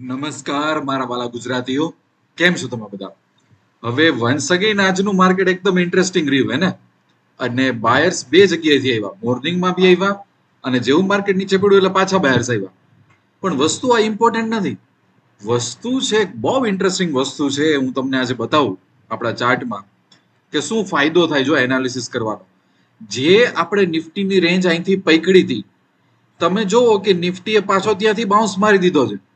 નમસ્કાર, મારા વાલા ગુજરાતીઓ. કેમ છો તમે બધા? હવે વન્સ અગેન આજનું માર્કેટ એકદમ ઇન્ટરેસ્ટિંગ રહ્યું, હે ને? અને બાયર્સ બે જગ્યાએથી આવ્યા. મોર્નિંગમાં બી આવ્યા અને જેવું માર્કેટ નીચે પડ્યું એટલે પાછા બાયર્સ આવ્યા. પણ વસ્તુ આ ઇમ્પોર્ટન્ટ નથી. વસ્તુ છે બહુ ઇન્ટરેસ્ટિંગ વસ્તુ છે, હું તમને આજે બતાવું આપણા ચાર્ટમાં, કે શું ફાયદો થાય જો એનાલિસિસ કરવાનો. જે આપણે નિફ્ટીની રેન્જ અહીંથી પકડી હતી, તમે જુઓ કે નિફ્ટીએ પાછો ત્યાંથી બાઉન્સ મારી દીધો છે.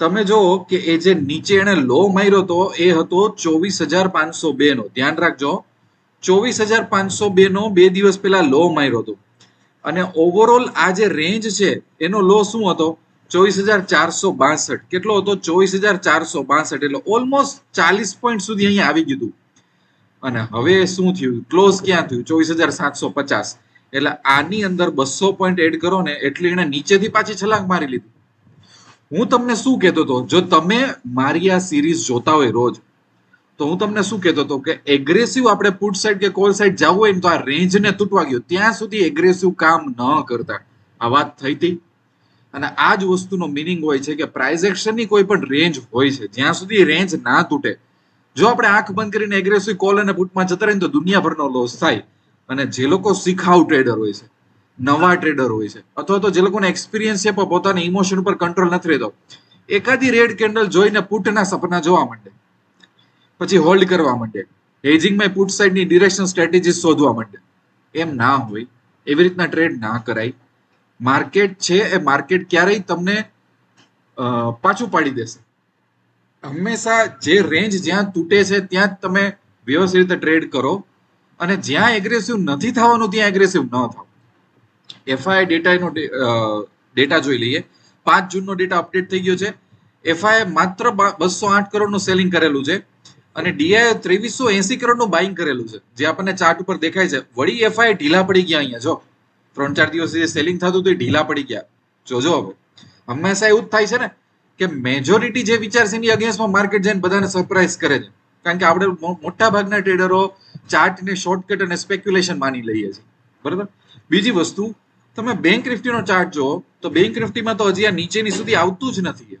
તમે જો કે એ જે નીચે એને લો માર્યો હતો એ હતો ચોવીસ હજાર પાંચસો બે નો. ધ્યાન રાખજો. ચોવીસ હજાર પાંચસો બે નો બે દિવસ પહેલા લો માર્યો હતો. અને ઓવરઓલ આ જે રેન્જ છે, એનો લો શું હતો? ચોવીસ હજાર ચારસો બાસઠ. કેટલો હતો? ચોવીસ હજાર ચારસો બાસઠ. એટલે ઓલમોસ્ટ ચાલીસ પોઈન્ટ સુધી અહીંયા આવી ગયું અને હવે શું થયું? ક્લોઝ ક્યાં થયું? ચોવીસ હજાર સાતસો પચાસ. એટલે આની અંદર બસો પોઈન્ટ એડ કરો ને, એટલે એને નીચેથી પાછી છલાંગ મારી લીધી. હું તમને શું કહેતો હતો? જો તમે મારી આ સિરીઝ જોતા હોય રોજ, તો હું તમને શું કહેતો હતો કે એગ્રેસિવ આપણે પુટ સાઈડ કે કોલ સાઈડ જવું હોય ને તો આ રેન્જને તૂટવા ગયો. ત્યાં સુધી એગ્રેસિવ કામ ન કરતા. આ વાત થઈ હતી. અને આ જ વસ્તુનો મિનિંગ હોય છે કે પ્રાઇઝ એક્શનની કોઈ પણ રેન્જ હોય છે. જ્યાં સુધી રેન્જ ના તૂટે. જો આપણે આંખ બંધ કરીને એગ્રેસિવ કોલ અને પુટમાં જતા રહીએ તો દુનિયાભરનો લોસ થાય. અને જે લોકો શીખાઉ ટ્રેડર હોય છે નવા ટ્રેડર હોય છે. અથવા તો જે લોકોને એક્સપિરિયન્સ છે પણ પોતાના ઇમોશન ઉપર કંટ્રોલ નથી રહેતો. એકાદી રેડ કેન્ડલ જોઈને પુટના સપના જોવા માંડે. પછી હોલ્ડ કરવા માંડે. હેજિંગમાં પુટ સાઈડની ડિરેક્શન સ્ટ્રેટેજી શોધવા માંડે. એમ ના હોય, એવી રીતના ટ્રેડ ના કરાય. માર્કેટ છે એ માર્કેટ ક્યારેય તમને પાછું પાડી દેશે. હંમેશા જે રેન્જ જ્યાં તૂટે છે ત્યાં જ તમે વ્યવસ્થિત રીતે ટ્રેડ કરો. અને જ્યાં એગ્રેસિવ નથી થવાનું, ત્યાં એગ્રેસિવ ન થાવ એફઆઈ ડેટાનો ડેટા જોઈ લઈએ. પાંચ જૂનનો ડેટા અપડેટ થઈ ગયો છે. એફઆઈ માત્ર બસો આઠ કરોડનું સેલિંગ કરેલું છે. અને ડીઆઈ ત્રેવીસો એસી કરોડનું બાઇંગ કરેલું છે. જે આપણને ચાર્ટ ઉપર દેખાય છે. વળી એફઆઈ ઢીલા પડી ગયા અહીંયા. જો, ત્રણ ચાર દિવસ સેલિંગ થતું હતું એ ઢીલા પડી ગયા. જોજો હવે. હંમેશા એવું જ થાય છે ને, કે મેજોરિટી જે વિચાર છે એની અગેન્સ્ટમાં માર્કેટ જઈને બધાને સરપ્રાઇઝ કરે છે. કારણ કે આપણે મોટા ભાગના ટ્રેડરો ચાર્ટને શોર્ટકટ અને સ્પેક્યુલેશન માની લઈએ છીએ. બરાબર? બીજી વસ્તુ, તમે બેંક નિફ્ટીનો ચાર્ટ જુઓ, તો બેંક નિફ્ટીમાં તો હજી આ નીચેની સુધી આવતું જ નથી.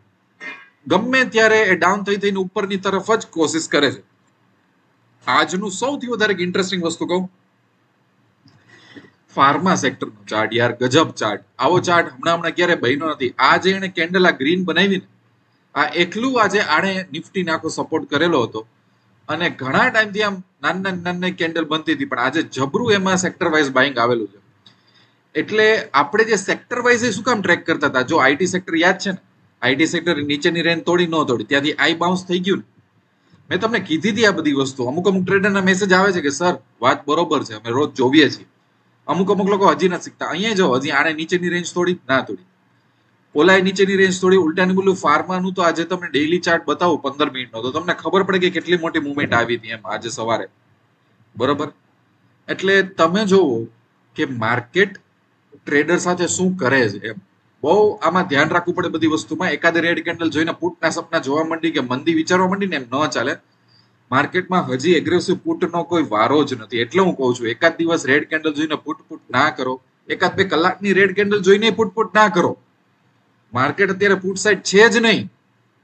ગમે ત્યારે એ ડાઉન થઈ થઈને ઉપરની તરફ જ કોશિશ કરે છે. આજનું સૌથી વધારે ઇન્ટરેસ્ટિંગ વસ્તુ કહું. ફાર્મા સેક્ટરનો ચાર્ટ યાર, ગજબ ચાર્ટ આવો ચાર્ટ હમણાં હમણાં ક્યારે બન્યો નથી. આ જે એને કેન્ડલ આ ગ્રીન બનાવી આ એકલું આજે આણે નિફ્ટી આખો સપોર્ટ કરેલો હતો. અને ઘણા ટાઈમથી આમ નાની નાની કેન્ડલ બનતી હતી, પણ આજે જબરું એમાં સેક્ટર વાઇઝ બાઇંગ આવેલું છે. એટલે આપણે જે સેક્ટર વાઇઝ શું કામ ટ્રેક કરતા હતા? જો આઈટી સેક્ટર યાદ છે ને? આઈટી સેક્ટર નીચેની રેન્જ તોડી ન તોડી. ત્યાંથી આઈ બાઉન્સ થઈ ગયું ને. મેં તમને કીધી હતી આ બધી વસ્તુ. અમુક અમુક ટ્રેડરના મેસેજ આવે છે કે, સર, વાત બરોબર છે. અમે રોજ જોવીએ છીએ. અમુક અમુક લોકો હજી નથી શીખતા. અહીંયા જો, હજી આણે નીચેની રેન્જ તોડી ના તોડી. ઓલાએ નીચેની રેન્જ થોડી ઉલટાની બોલું, ફાર્માનું તો આજે તમને ડેઈલી ચાર્ટ બતાવો પંદર મિનિટનો તો તમને ખબર પડે કે કેટલી મોટી મુવમેન્ટ આવી હતી એમ આજે સવારે. બરોબર? એટલે તમે જોવો કે માર્કેટ ટ્રેડર સાથે શું કરે છે? બહુ આમાં ધ્યાન રાખવું પડે બધી વસ્તુમાં. એકાદ રેડ કેન્ડલ જોઈને પુટના સપના જોવા માંડી કે મંદી વિચારવા માંડી ને એમ ન ચાલે. માર્કેટમાં હજી એગ્રેસિવ પુટનો કોઈ વારો જ નથી. એટલે હું કહું છું, એકાદ દિવસ રેડ કેન્ડલ જોઈને પુટ પુટ ના કરો. એકાદ બે કલાકની રેડ કેન્ડલ જોઈને પુટ પુટ ના કરો. માર્કેટ અત્યારે પુટ સાઈડ છે જ નહીં.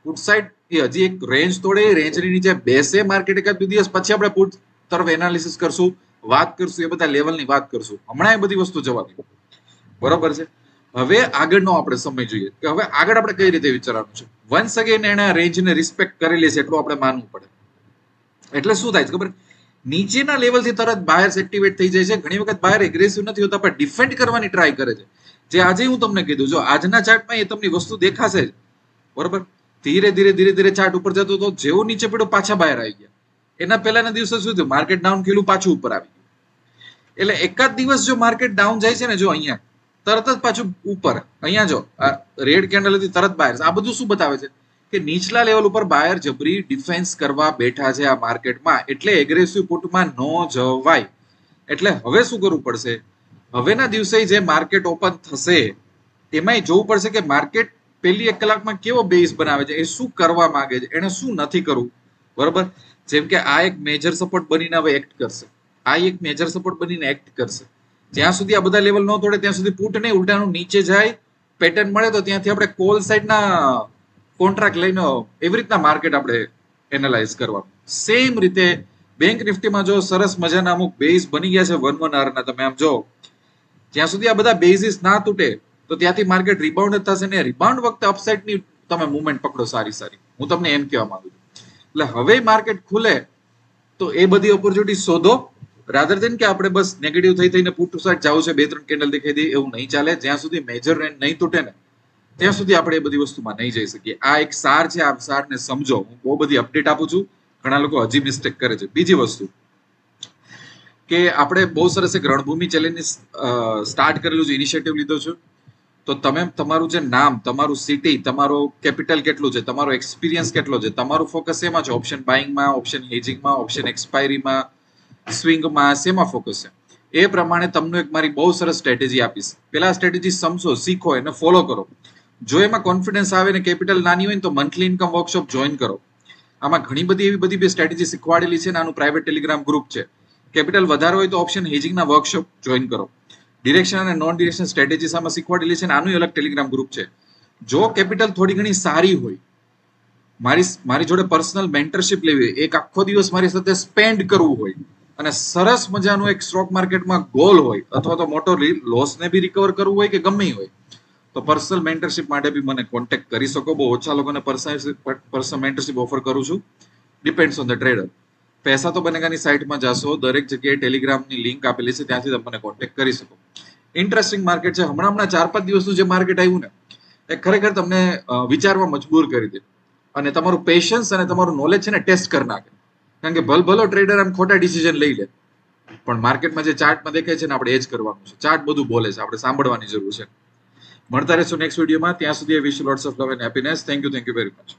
પુટ સાઈડ એ હજી એક રેન્જ તોડે રેન્જની નીચે બેસે. માર્કેટ એકાદ બે દિવસ પછી આપણે પુટ તરફ એનાલિસિસ કરશું, વાત કરશું, એ બધા લેવલની વાત કરશું. હમણાં એ બધી વસ્તુ જવા દો. બરોબર છે? હવે આગળનો આપણે સમય જોઈએ કે હવે આગળ આપણે કઈ રીતે વિચારવાનું છે? વન્સ અગેન એને રેન્જને રિસ્પેક્ટ કરેલી છે એટલું આપણે માનવું પડે. એટલે શું થાય છે ખબર? નીચેના લેવલથી તરત બાયર્સ એક્ટિવેટ થઈ જાય છે. ઘણી વખત બાયર એગ્રેસિવ નથી હોતા, પણ ડિફેન્ડ કરવાની ટ્રાય કરે છે. જે આજે હું તમને કીધું, જો આજના ચાર્ટમાં એ તમને વસ્તુ દેખાશે જ. બરોબર? ધીરે ધીરે ધીરે ધીરે ચાર્ટ ઉપર જતો તો જેવું નીચે પડ્યો પાછા બહાર આવી ગયા. એના પહેલાના દિવસે શું થયું? માર્કેટ ડાઉન ખીલું પાછું ઉપર આવી ગયું. એટલે એકાદ દિવસ જો માર્કેટ ડાઉન જાય છે ને, જો અહીંયા તરત જ પાછું ઉપર. અહીંયા જો રેડ કેન્ડલ હતી, તરત બાયર આ બધું શું બતાવે છે? કે નીચલા લેવલ ઉપર બાયર જબરી ડિફેન્સ કરવા બેઠા છે આ માર્કેટમાં એટલે એગ્રેસિવ પુટમાં ન જવાય. એટલે હવે શું કરવું પડશે? હવેના દિવસે જે માર્કેટ ઓપન થશે, તેમાંય જોવું પડશે કે માર્કેટ પહેલી એક કલાકમાં કેવો બેઝ બનાવે છે? એ શું કરવા માંગે છે? એને શું નથી કરવું? બરોબર? જેમ કે આ એક મેજર સપોર્ટ બનીને હવે એક્ટ કરશે. આ એક મેજર સપોર્ટ બનીને એક્ટ કરશે. જ્યાં સુધી આ બધા લેવલ ન તોડે, ત્યાં સુધી પુટ નહીં, ઉલટાનું નીચે જાય પેટર્ન મળે તો ત્યાંથી આપણે કોલ સાઈડના કોન્ટ્રાક્ટ લઈને એવી રીતના માર્કેટ આપણે એનાલાઇઝ કરવાનું. સેમ રીતે બેંક નિફ્ટીમાં જો સરસ મજાના અમુક બેઝ બની ગયા છે વન વન ના, તમે આમ જો, જ્યાં સુધી આ બધા બેઝિસ ના તૂટે, તો ત્યાંથી માર્કેટ રિબાઉન્ડ થશે ને રિબાઉન્ડ વખતે અપસાઇડની તમે મુવમેન્ટ પકડો સારી સારી. હું તમને એમ કહેવા માંગુ છું. એટલે હવે માર્કેટ ખુલે, તો એ બધી ઓપોર્ચ્યુનિટી શોધો રાધર દેન કે આપણે બસ નેગેટિવ થઈ થઈને પુટ ટુ સાઈડ જવું છે, બે ત્રણ કેન્ડલ દેખાઈ દે, એવું નહીં ચાલે. જ્યાં સુધી મેજર રેન્જ નહીં તૂટે ને, ત્યાં સુધી આપણે એ બધી વસ્તુમાં નહીં જઈ શકીએ. આ એક સાર છે, આ સારને સમજો. હું બહુ બધી અપડેટ આપું છું. ઘણા લોકો હજી મિસ્ટેક કરે છે. બીજી વસ્તુ કે આપણે બહુ સરસ એક રણભૂમિ ચેલેન્જ સ્ટાર્ટ કરેલું છે ઇનિશિયેટિવ લીધો છે. તો તમે, તમારું જે નામ, તમારું સિટી તમારો કેપિટલ કેટલું છે, તમારો એક્સપિરિયન્સ કેટલો છે, તમારું ફોકસ એમાં છે? ઓપ્શન બાઇંગમાં ઓપ્શન હેજિંગમાં ઓપ્શન એક્સપાયરીમાં સ્વિંગમાં શેમાં ફોકસ છે. એ પ્રમાણે તમને એક મારી બહુ સરસ સ્ટ્રેટેજી આપીશ. પેલા સ્ટ્રેટેજી સમજો, શીખો એને ફોલો કરો. જો એમાં કોન્ફિડન્સ આવે ને કેપિટલ નાની હોય ને તો મંથલી ઇન્કમ વર્કશોપ જોઈન કરો. આમાં ઘણી બધી એવી બધી બી સ્ટ્રેટેજી શીખવાડેલી છે ને આનું પ્રાઇવેટ ટેલિગ્રામ ગ્રુપ છે. કેપિટલ વધારે હોય તો ઓપ્શન હેજિંગના વર્કશોપ જોઈન કરો. ડિરેક્શન અને નોન ડિરેક્શન સ્ટ્રેટેજીસ આમાં શીખવાડેલી છે ને આનું અલગ ટેલિગ્રામ ગ્રુપ છે. જો કેપિટલ થોડી ઘણી સારી હોય, મારી મારી જોડે પર્સનલ મેન્ટરશિપ લેવી હોય, એક આખો દિવસ મારી સાથે સ્પેન્ડ કરવું હોય અને સરસ મજાનું એક સ્ટોક માર્કેટમાં ગોલ હોય, અથવા તો મોટો લોસને બી રિકવર કરવું હોય કે ગમે હોય, તો પર્સનલ મેન્ટરશિપ માટે બી મને કોન્ટેક્ટ કરી શકો. બહુ ઓછા લોકોને પર્સનલ મેન્ટરશિપ ઓફર કરું છું. ડિપેન્ડ્સ ઓન ધ ટ્રેડર પૈસા તો બનેગાની સાઇટમાં જશો, દરેક જગ્યાએ ટેલિગ્રામની લિંક આપેલી છે, ત્યાંથી તમે કોન્ટેક્ટ કરી શકો. ઇન્ટરેસ્ટિંગ માર્કેટ છે. હમણાં હમણાં ચાર પાંચ દિવસનું જે માર્કેટ આવ્યું ને, એ ખરેખર તમને વિચારવા મજબૂર કરી દે. અને તમારું પેશન્સ અને તમારું નોલેજ છે ને ટેસ્ટ કરી નાખે. કારણ કે ભલ ભલો ટ્રેડર આમ ખોટા ડિસિઝન લઈ લે. પણ માર્કેટમાં જે ચાર્ટમાં દેખાય છે ને, આપણે એ જ કરવાનું છે. ચાર્ટ બધું બોલે છે, આપણે સાંભળવાની જરૂર છે. મળતા રહેશું નેક્સ્ટ વિડીયોમાં ત્યાં સુધી wish lots of love and happiness thank you thank you very much